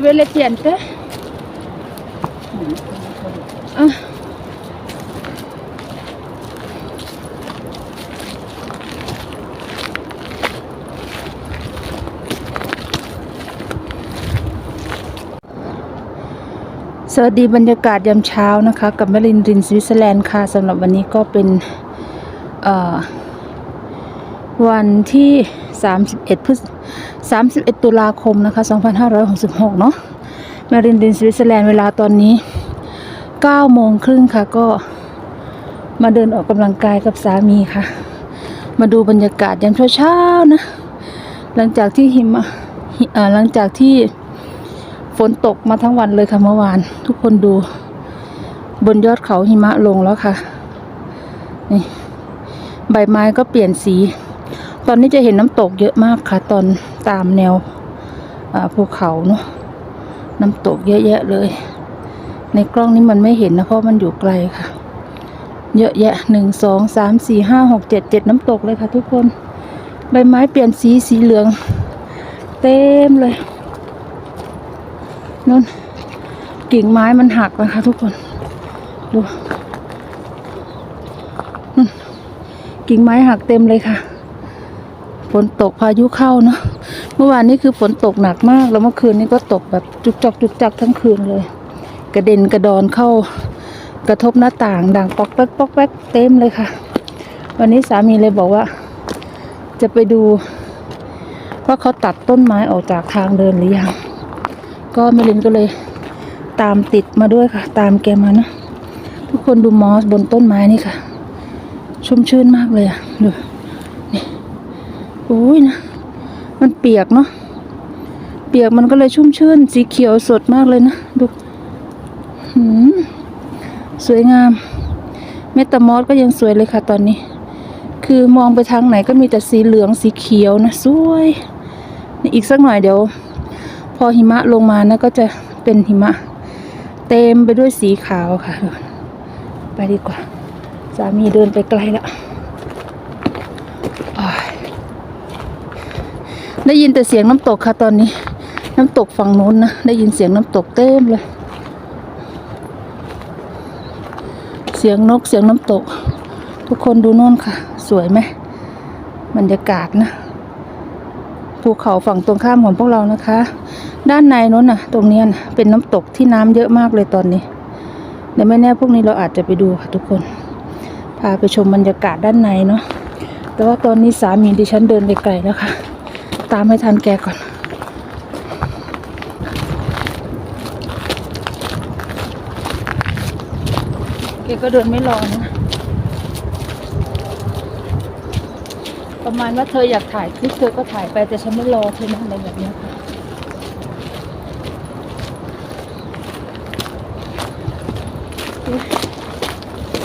dove le piante? Ah.. สวัสดีบรรยากาศยามเช้านะคะ กับแมลินรินสวิตเซอร์แลนด์ค่ะสำหรับวันนี้ก็เป็นวันที่ 31พฤษ31 ตุลาคมนะคะ 2566 เนาะแมลินรินสวิตเซอร์แลนด์เวลาตอนนี้9โมงครึ่งค่ะก็มาเดินออกกำลังกายกับสามีค่ะ มาดูบรรยากาศยามเช้าๆนะ หลังจากที่หิมะหิเอ่อหลังจากที่ฝนตกมาทั้งวันเลยค่ะเมื่อวาน ทุกคนดู บนยอดเขาหิมะลงแล้วค่ะนี่ใบไม้ก็เปลี่ยนสี ตอนนี้จะเห็นน้ำตกเยอะมากค่ะ ตอนตามแนวภูเขาเนาะน้ำตกเยอะแยะเลย ในกล้องนี้มันไม่เห็นนะเพราะมันอยู่ไกลค่ะ เยอะแยะหนึ่งสองสามสี่ห้าหกเจ็ดเจ็ดน้ำตกเลยค่ะทุกคน ใบไม้เปลี่ยนสีสีเหลือง เต็มเลยนู่นกิ่งไม้มันหักนะคะทุกคนดูกิ่งไม้หักเต็มเลยค่ะ ฝนตกพายุเข้าเนาะเมื่อวานนี้คือฝนตกหนักมาก แล้วเมื่อคืนนี้ก็ตกแบบจุกจักจุกจักทั้งคืนเลย กระเด็นกระดอนเข้ากระทบหน้าต่างดังปอกแป๊กปอกแป๊กเต็มเลยค่ะ วันนี้สามีเลยบอกว่า จะไปดูว่าเขาตัดต้นไม้ออกจากทางเดินหรือยังก็เมลินก็เลยตามติดมาด้วยค่ะ ตามแกมานะทุกคนดูมอสบนต้นไม้นี่ค่ะ ชุ่มชื่นมากเลยอะดู อ้ยนะ มันเปียกเนาะ เปียกมันก็เลยชุ่มชื่น สีเขียวสดมากเลยนะ ดูหืมสวยงาม เมตามอสก็ยังสวยเลยค่ะตอนนี้ คือมองไปทางไหนก็มีแต่สีเหลืองสีเขียวนะ สวยนี่อีกสักหน่อยเดี๋ยว พอหิมะลงมานะก็จะเป็นหิมะ เต็มไปด้วยสีขาวค่ะ ไปดีกว่า สามีเดินไปไกลแล้วอ้าย ได้ยินแต่เสียงน้ำตกค่ะตอนนี้ น้ำตกฝั่งนู้นนะได้ยินเสียงน้ำตกเต็มเลย เสียงนกเสียงน้ำตก ทุกคนดูโน่นค่ะ สวยไหมบรรยากาศนะภูเขาฝั่งตรงข้ามของพวกเรานะคะ ด้านในนู้นน่ะ ตรงนี้นะเป็นน้ำตกที่น้ำเยอะมากเลยตอนนี้เดี๋ยวไม่แน่พวกนี้เราอาจจะไปดูค่ะทุกคน พาไปชมบรรยากาศด้านในเนาะแต่ว่าตอนนี้สามีดิฉันเดินไปไกลแล้วค่ะ ตามให้ทันแกก่อน แกก็เดินไม่รอนะ ประมาณว่าเธออยากถ่ายคลิปเธอก็ถ่ายไปแต่ฉันไม่รอเธอนะอะไรแบบเนี้ยค่ะ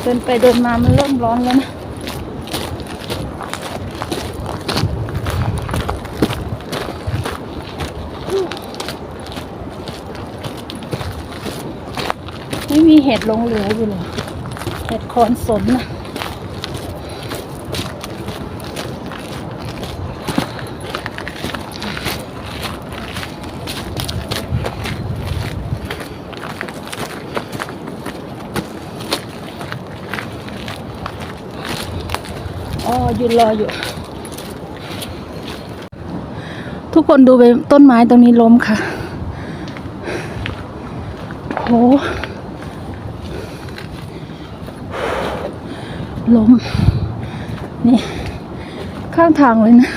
เดินไปเดินมามันเริ่มร้อนแล้วนะ ม่มีเห็ดลงเหลืออยู่เลยเห็ดคอนสนนะอ๋อยืนรออยู่ ทุกคนดูไปต้นไม้ตรงนี้ล้มค่ะโห ล้ม นี่ ข้างทางเลยนะ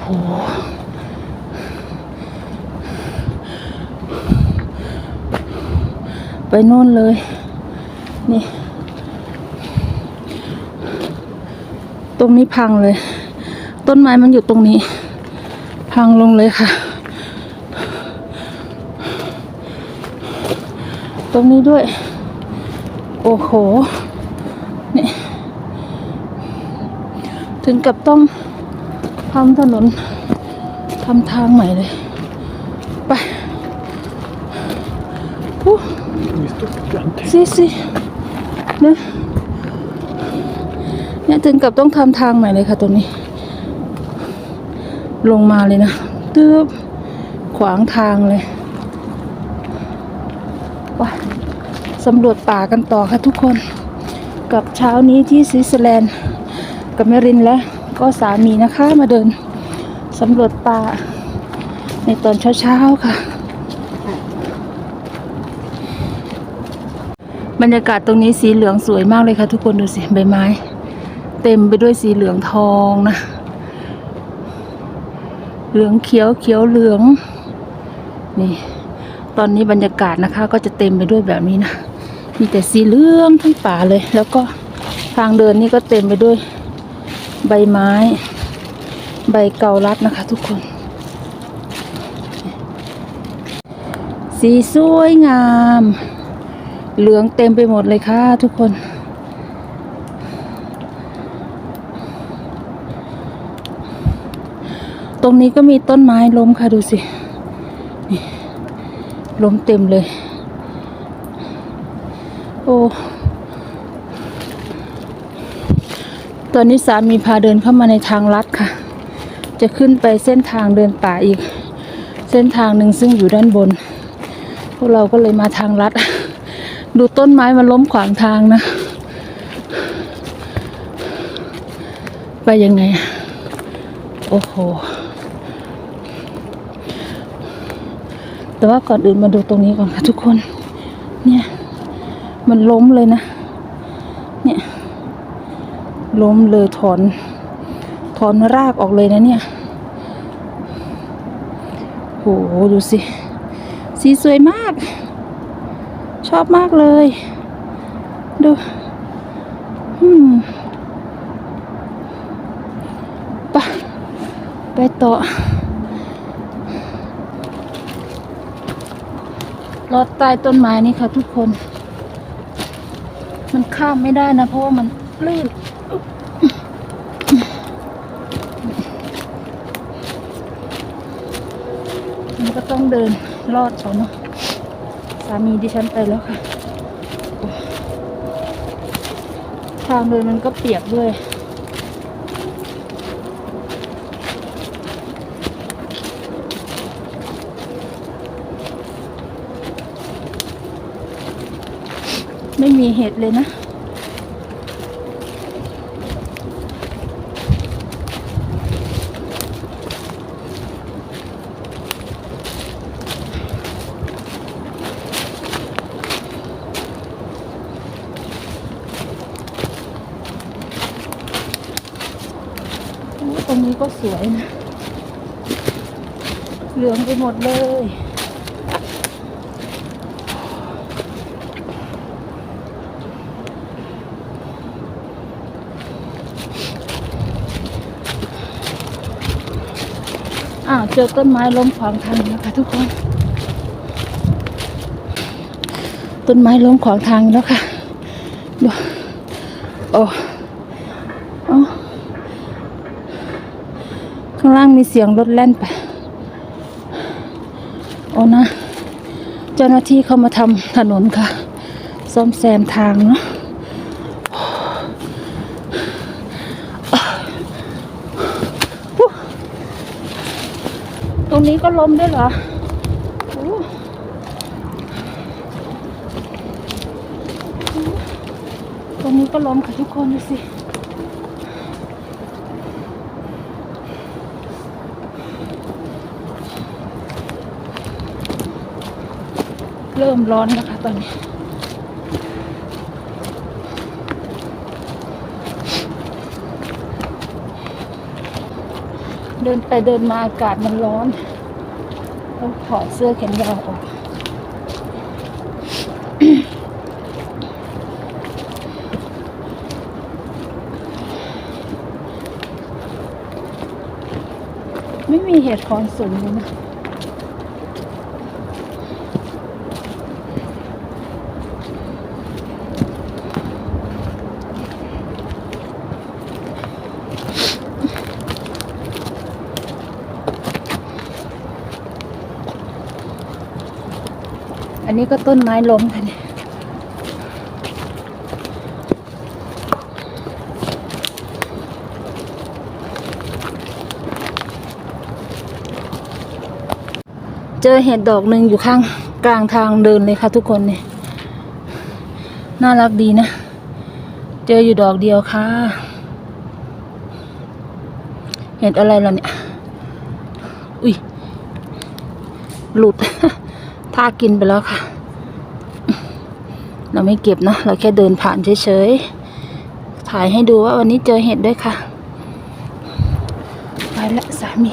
โหไปโน่นเลย นี่ ตรงนี้พังเลย ต้นไม้มันอยู่ตรงนี้ พังลงเลยค่ะ ตรงนี้ด้วย อ้โห นี่ ถึงกับต้องทำถนนทำทางใหม่เลย ไปอู้สิสิเนี่ยเนี่ยถึงกับต้องทำทางใหม่เลยค่ะตรงนี้ ลงมาเลยนะตึ๊บขวางทางเลยว้า สำรวจป่ากันต่อค่ะทุกคน กับเช้านี้ที่สวิตเซอร์แลนด์กับแมรินและก็สามีนะคะมาเดินสำรวจป่าในตอนเช้าๆค่ะ บรรยากาศตรงนี้สีเหลืองสวยมากเลยค่ะ ทุกคนดูสิใบไม้ เต็มไปด้วยสีเหลืองทองนะ เหลืองเขียวเขียวเหลือง นี่ ตอนนี้บรรยากาศนะคะ ก็จะเต็มไปด้วยแบบนี้นะ มีแต่สีเหลืองทั้งป่าเลย แล้วก็ทางเดินนี่ก็เต็มไปด้วยใบไม้ ใบเกาลัดนะคะ ทุกคน สีสวยงาม เหลืองเต็มไปหมดเลยค่ะ ทุกคนตรงนี้ก็มีต้นไม้ล้มค่ะดูสิล้มเต็มเลย อ้ตอนนี้สามีพาเดินเข้ามาในทางลัดค่ะ จะขึ้นไปเส้นทางเดินป่าอีก เส้นทางหนึ่งซึ่งอยู่ด้านบน พวกเราก็เลยมาทางลัด ดูต้นไม้มันล้มขวางทางนะ ไปยังไง โอ้โห แต่ว่าก่อนอื่นมาดูตรงนี้ก่อนค่ะทุกคน เนี่ย มันล้มเลยนะ เนี่ย ล้มเลยถอน ถอนรากออกเลยนะเนี่ย โห ดูสิ สีสวยมาก ชอบมากเลย ดูอืมปะไปต่อรอดใต้ต้นไม้นี่ค่ะทุกคน ข้ามไม่ได้นะ เพราะว่ามันลื่นมันก็ต้องเดินลอดเขาเนาะสามีดิฉันไปแล้วค่ะ ทางเดินมันก็เปียกด้วยไม่มีเห็ดเลยนะ โอ้ตรงนี้ก็สวยนะ เหมดเลย อ้าวเจอต้นไม้ล้มขวางทางแล้วค่ะทุกคน ต้นไม้ล้มขวางทางแล้วค่ะดูโอ้โอ้ข้างล่างมีเสียงรถแล่นไป โอ้นะ เจ้าหน้าที่เข้ามาทำถนนค่ะ ซ่อมแซมทางเนาะตรงนี้ก็ล้มด้วยเหรอตรงนี้ก็ล้มค่ะทุกคนดูสิ เริ่มร้อนแล้วค่ะตอนนี้เดินไปเดินมาอากาศมันร้อนต้องถอดเสื้อแขนยาวออกไม่มีเหตุคอนสูงเลยนะ อันนี้ก็ต้นไม้ล้มค่ะเนี่ยเจอเห็ดดอกหนึ่งอยู่ข้างกลางทางเดินเลยค่ะทุกคนเนี่ยน่ารักดีนะ เจออยู่ดอกเดียวค่ะ เห็ดอะไรล่ะเนี่ย อุ้ยหลุด ถ้ากินไปแล้วค่ะ เราไม่เก็บเนะ เราแค่เดินผ่านเฉยๆ ถ่ายให้ดูว่าวันนี้เจอเห็ดด้วยค่ะ ไปละสามี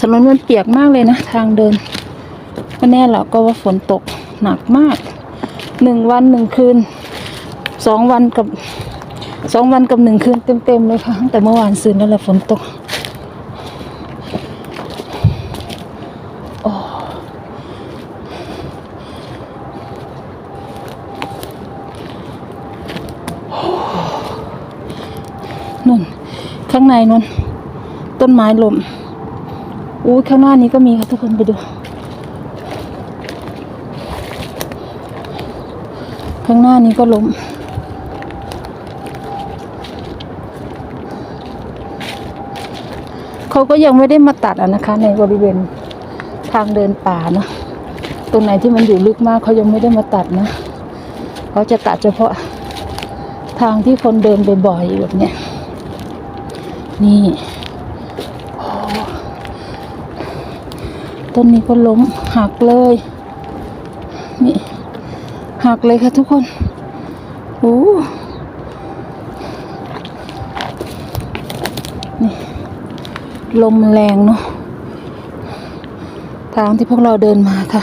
ถนนมันเปียกมากเลยนะ ทางเดินก็แน่หรอกก็ว่าฝนตกหนักมากหนึ่งวันหนึ่งคืนสองวันกับ สองวันกับหนึ่งคืนเต็มๆเลยค่ะตั้งแต่เมื่อวานซืนนั่นแหละฝนตกโอ้นุ่น ข้างในนุ่น ต้นไม้ลมอู้ข้างหน้านี้ก็มีค่ะทุกคนไปดู ข้างหน้านี้ก็ล้ม เขาก็ยังไม่ได้มาตัดอะนะคะ ในบริเวณทางเดินป่าเนาะตรงไหนที่มันอยู่ลึกมากเขายังไม่ได้มาตัดนะเขาจะตัดเฉพาะทางที่คนเดินบ่อยๆแบบเนี้ยนี่ต้นนี้ก็ล้มหักเลยนี่หักเลยค่ะทุกคนโอ้ ลมแรงเนาะทางที่พวกเราเดินมาค่ะ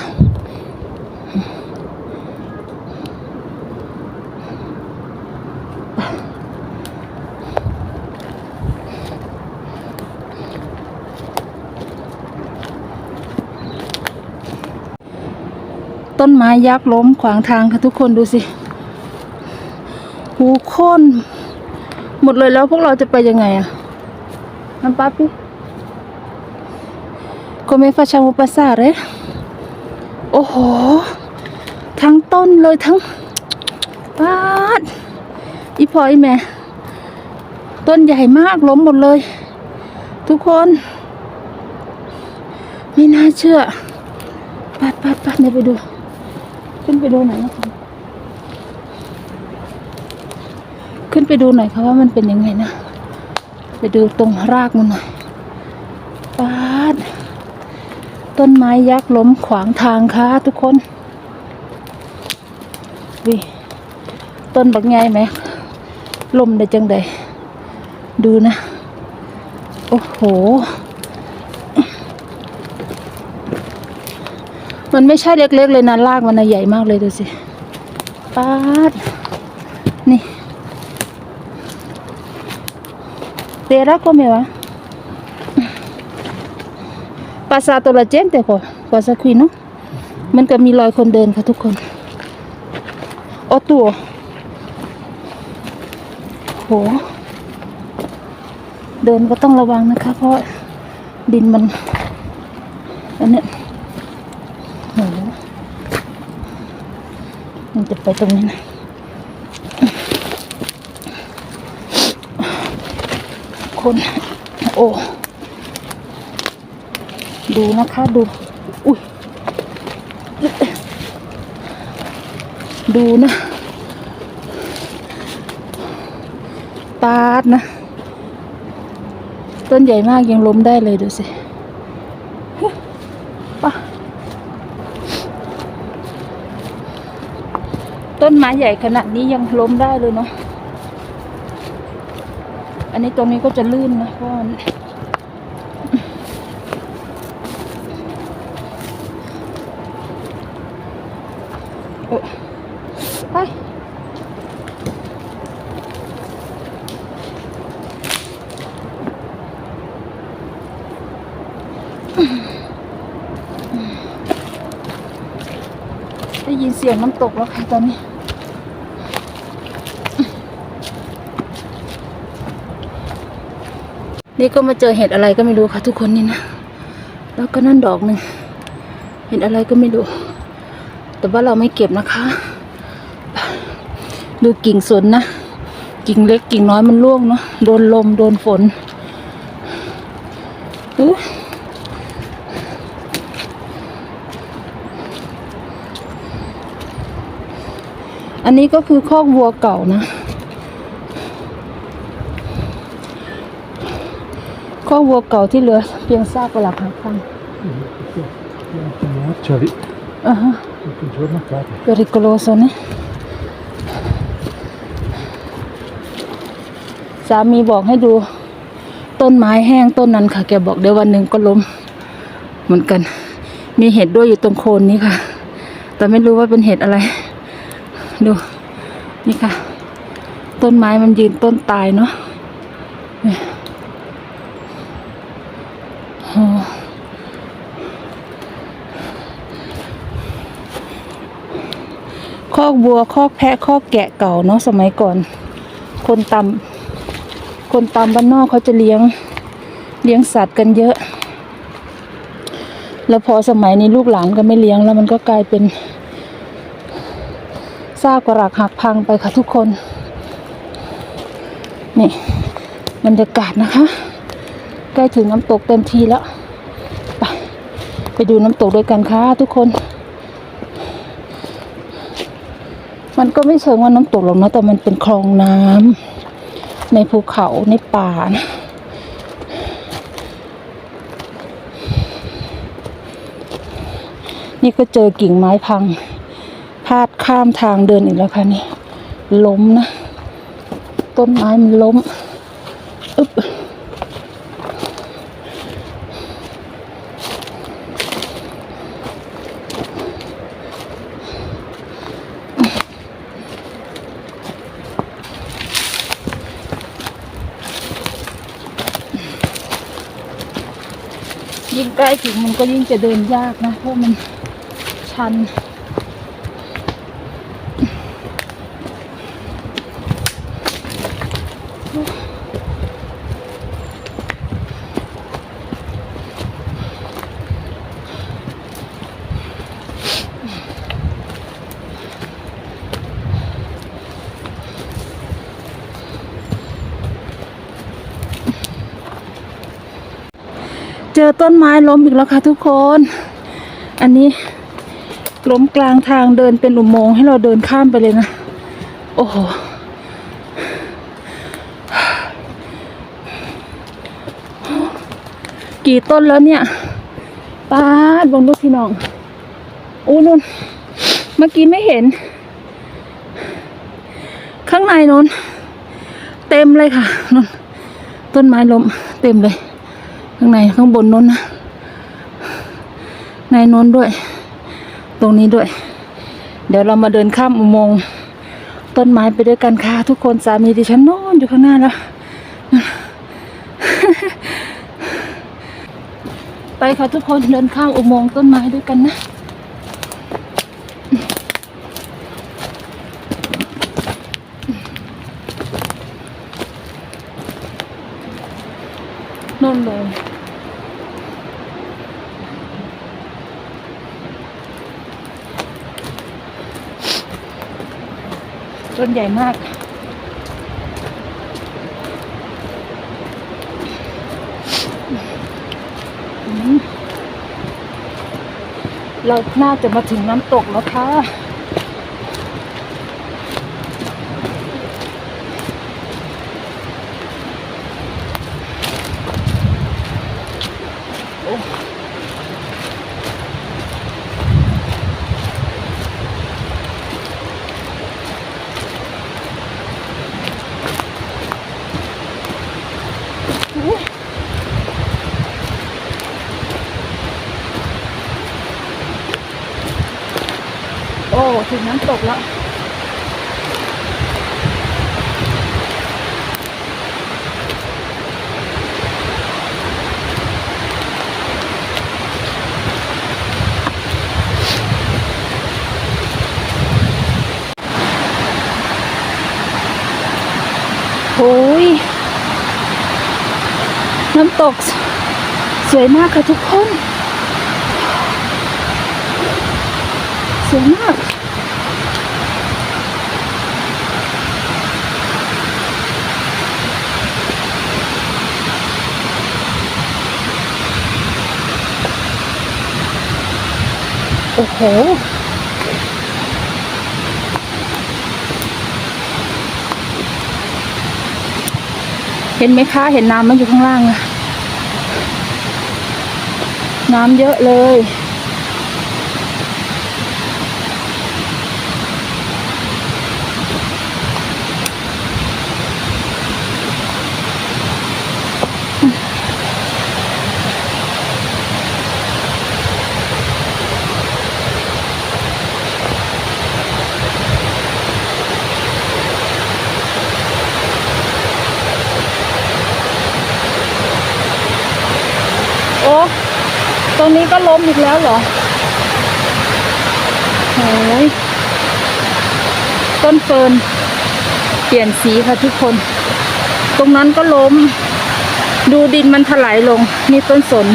ต้นไม้ยักษ์ล้มขวางทางค่ะทุกคนดูสิหูโค่นหมดเลยแล้วพวกเราจะไปยังไงอะน้ำ papi come facciamo passare โอ้โห ทั้งต้นเลยทั้งปาดอีพออีแม่ ต้นใหญ่มากล้มหมดเลย ทุกคน ไม่น่าเชื่อปัดปัดปัดเดี๋ยวไปดู ขึ้นไปดูหน่อยนะคะขึ้นไปดูหน่อยค่ะว่ามันเป็นยังไงนะ ไปดูตรงรากมันหน่อยปาด ต้นไม้ยักษ์ล้มขวางทางค่ะทุกคนวิต้นบักไงไหมลมได้จังใดดูนะ โอ้โห มันไม่ใช่เล็กๆเลยนะรากมันใหญ่มากเลยดูสิปาดนี่เดราก็ไม่วะ Terra come va? Passato la gente qua, passa qui no? มันก็มีรอยคนเดินค่ะทุกคนโอตัวโหเดินก็ต้องระวังนะคะ เพราะดินมันอันเนี้ยโหมันจะไปตรงนี้นะคนโอ้ ดูนะคะดู อุ้ยดูนะปาดนะ ต้นใหญ่มากยังล้มได้เลยดูสิปะต้นไม้ใหญ่ขนาดนี้ยังล้มได้เลยเนาะอันนี้ตรงนี้ก็จะลื่นนะเพราะมันโอ้ไปได้ยินเสียงน้ำตกแล้วค่ะตอนนี้ นี่ก็มาเจอเห็ดอะไรก็ไม่รู้ค่ะทุกคนนี่นะ แล้วก็นั่นดอกหนึ่ง เห็ดอะไรก็ไม่รู้ แต่ว่าเราไม่เก็บนะคะ ดูกิ่งสนนะ กิ่งเล็กกิ่งน้อยมันร่วงเนาะ โดนลมโดนฝนอุ๊ยอั นนี้ก็คือคอกวัวเก่านะคอกวัวเก่าที่เหลือเพียงซากปลักหักพัง C'avi อ่าฮะ tutto il giorno a capo. pericoloso นะสามีบอกให้ดู ต้นไม้แห้งต้นนั้นค่ะ แกบอกเดี๋ยววันหนึ่งก็ล้ม เหมือนกัน มีเห็ดด้วยอยู่ตรงโคนนี้ค่ะ แต่ไม่รู้ว่าเป็นเห็ดอะไร ดู นี่ค่ะ ต้นไม้มันยืนต้นตายเนาะโอ้คอกวัวคอกแพะคอกแกะเก่าเนาะสมัยก่อน คนตำคนตำบ้านนอกเขาจะเลี้ยงเลี้ยงสัตว์กันเยอะ แล้วพอสมัยนี้ลูกหลานก็ไม่เลี้ยงแล้วมันก็กลายเป็นากปรักหักพังไปค่ะทุกคน นี่บรรยากาศนะคะ ใกล้ถึงน้ำตกเต็มทีแล้ว ไปไปดูน้ำตกด้วยกันค่ะทุกคน มันก็ไม่เชิงว่าน้ำตกหรอกนะแต่มันเป็นคลองน้ำในภูเขาในป่านะนี่ก็เจอกิ่งไม้พัง พาดข้ามทางเดินอีกแล้วค่ะนี่ ล้มนะ ต้นไม้มันล้ม อึ๊บยิ่งใกล้ถึงมันก็ยิ่งจะเดินยากนะ เพราะมันชัน เจอต้นไม้ล้มอีกแล้วค่ะทุกคน อันนี้ล้มกลางทางเดินเป็นอุโมงค์ให้เราเดินข้ามไปเลยนะ โอ้โหกี่ต้นแล้วเนี่ยป้าบงลูกพี่น้องอู้นุ่น เมื่อกี้ไม่เห็น ข้างในนนเต็มเลยค่ะนนต้นไม้ล้มเต็มเลย ข้างในข้างบนนู้นนะในนู้นด้วย ตรงนี้ด้วย เดี๋ยวเรามาเดินข้ามอุโมงค์ต้นไม้ไปด้วยกันค่ะ ทุกคนสามีดิฉันน่นอยู่ข้างหน้าแล้ว ไปค่ะทุกคนเดินข้ามอุโมงค์ต้นไม้ด้วยกันนะ นู่นเลย ต้นใหญ่มาก เราน่าจะมาถึงน้ำตกแล้วค่ะ โอ้ ถึงน้ำตกแล้วโอ้ยน้ำตก สวยมากค่ะทุกคน สวยมาก โอ้โหเห็นไหมคะ เห็นน้ำมันอยู่ข้างล่างอะน้ำเยอะเลย โอ้ ตรงนี้ก็ล้มอีกแล้วเหรอโอ้ยต้นเฟิร์นเปลี่ยนสีค่ะทุกคน ตรงนั้นก็ล้ม ดูดินมันถลายลง นี่ต้นสน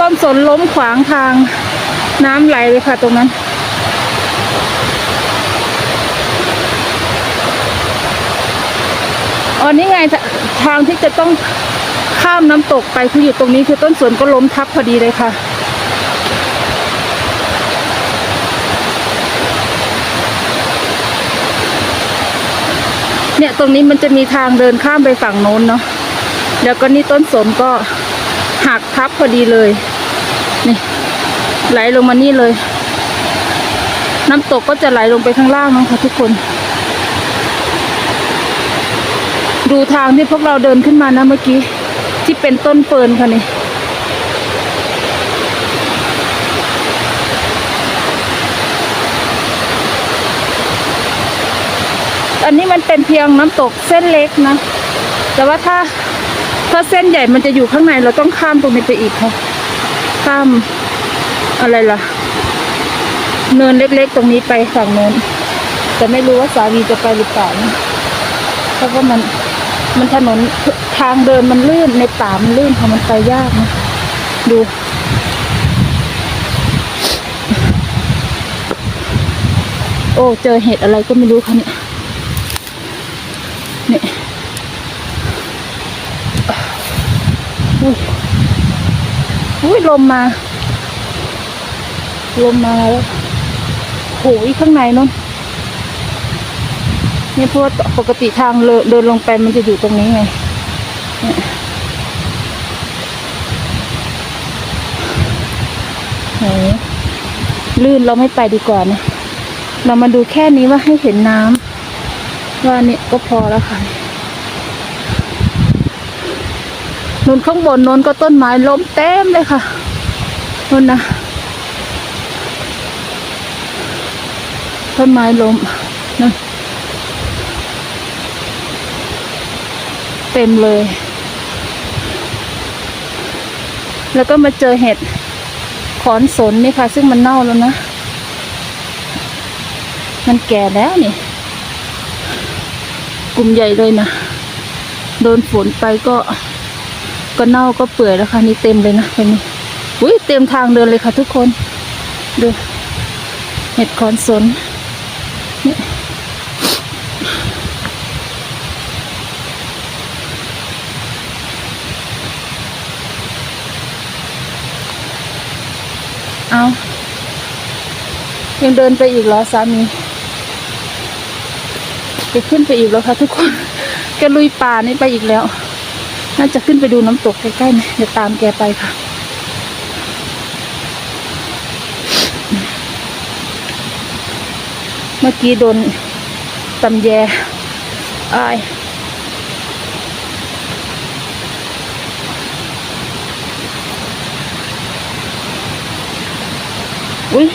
ต้นสนล้มขวางทางน้ำไหลเลยค่ะตรงนั้น อ๋อนี่ไงทางที่จะต้องข้ามน้ำตกไปคืออยู่ตรงนี้คือต้นสวนก็ล้มทับพอดีเลยค่ะเนี่ยตรงนี้มันจะมีทางเดินข้ามไปฝั่งโน้นเนาะแล้วก็นี่ต้นสนก็หักทับพอดีเลยนี่ไหลลงมานี่เลย น้ำตกก็จะไหลลงไปข้างล่างนะคะทุกคน ดูทางที่พวกเราเดินขึ้นมานะเมื่อกี้ ที่เป็นต้นเฟิร์นค่ะนี่อันนี้มันเป็นเพียงน้ำตกเส้นเล็กนะ แต่ว่าถ้าถ้าเส้นใหญ่มันจะอยู่ข้างในเราต้องข้ามตรงนี้ไปอีกค่ะ ข้ามอะไรล่ะ เนินเล็กๆ ตรงนี้ไปฝั่งโน้น แต่ไม่รู้ว่าสามีจะไปหรือเปล่านะเพราะว่ามัน มันถนนทางเดินมันลื่นในป่ามันลื่นค่ะมันไปยากนะดู โอ้เจอเห็ดอะไรก็ไม่รู้ค่ะเนี่ยเนี่ยอุ้ยอุ้ยลมมา ลมมาแล้วโหยข้างในนู้น นี่เพราะว่าปกติทางเดินลงไปมันจะอยู่ตรงนี้ไงเนี่ยโหลื่นเราไม่ไปดีกว่านะเรามาดูแค่นี้ว่าให้เห็นน้ำว่านี่ก็พอแล้วค่ะนนข้างบนนนก็ต้นไม้ล้มเต็มเลยค่ะนนนะต้นไม้ล้มนะ เต็มเลย แล้วก็มาเจอเห็ดขอนสนนี่ค่ะ ซึ่งมันเน่าแล้วนะ มันแก่แล้วนี่ กลุ่มใหญ่เลยนะ โดนฝนไปก็ ก็เน่าก็เปื่อยแล้วค่ะ นี่เต็มเลยนะตรงนี้อุ้ยเต็มทางเดินเลยค่ะทุกคน ดู เห็ดขอนสนนี่ ยังเดินไปอีกเหรอสามีแกขึ้นไปอีกแล้วค่ะ ทุกคนแกลุยป่านี่ไปอีกแล้ว น่าจะขึ้นไปดูน้ำตกใกล้ๆนะเดี๋ยวตามแกไปค่ะ เมื่อกี้โดนตำแยอายอุ้ย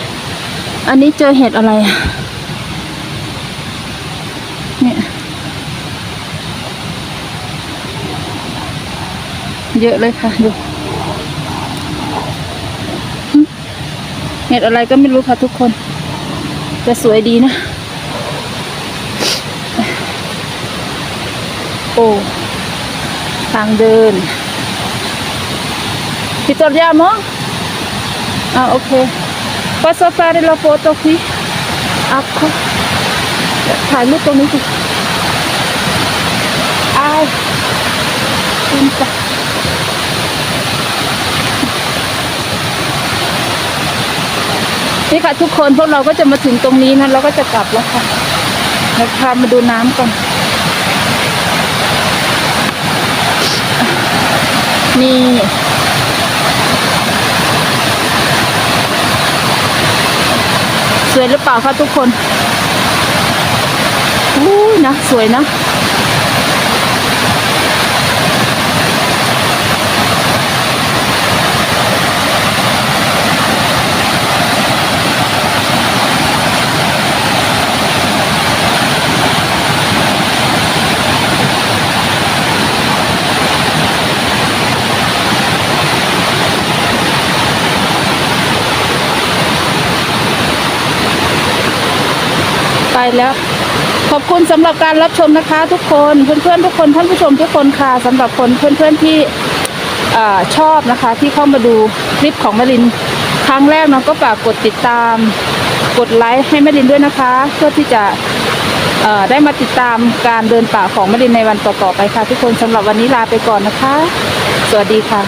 อันนี้เจอเห็ดอะไร เนี่ยเยอะเลยค่ะดูเห็ดอะไรก็ไม่รู้ค่ะทุกคน แต่สวยดีนะ โอ้ทางเดินพิตอริยามองอ่าโอเค Posso fare la foto qui? Acqua. ถ่ายรูปตรงนี้สิขึ้นจ้ะนี่ค่ะทุกคนพวกเราก็จะมาถึงตรงนี้นะเราก็จะกลับแล้วค่ะเดี๋ยวพามาดูน้ำก่อนนี่ สวยหรือเปล่าคะทุกคนอู้ยนะสวยนะ แล้ว ขอบคุณสำหรับการรับชมนะคะ ทุกคนเพื่อนๆทุกคนท่านผู้ชมทุกคนค่ะสำหรับคนเพื่อนๆที่อ่ชอบนะคะ ที่เข้ามาดูคลิปของแมลินครั้งแรกเนาะก็ฝากกดติดตาม กดไลค์ให้แมลินด้วยนะคะ เพื่อที่จะได้มาติดตามการเดินป่าของแมลินในวันต่อๆไปค่ะ ทุกคนสำหรับวันนี้ลาไปก่อนนะคะ สวัสดีค่ะ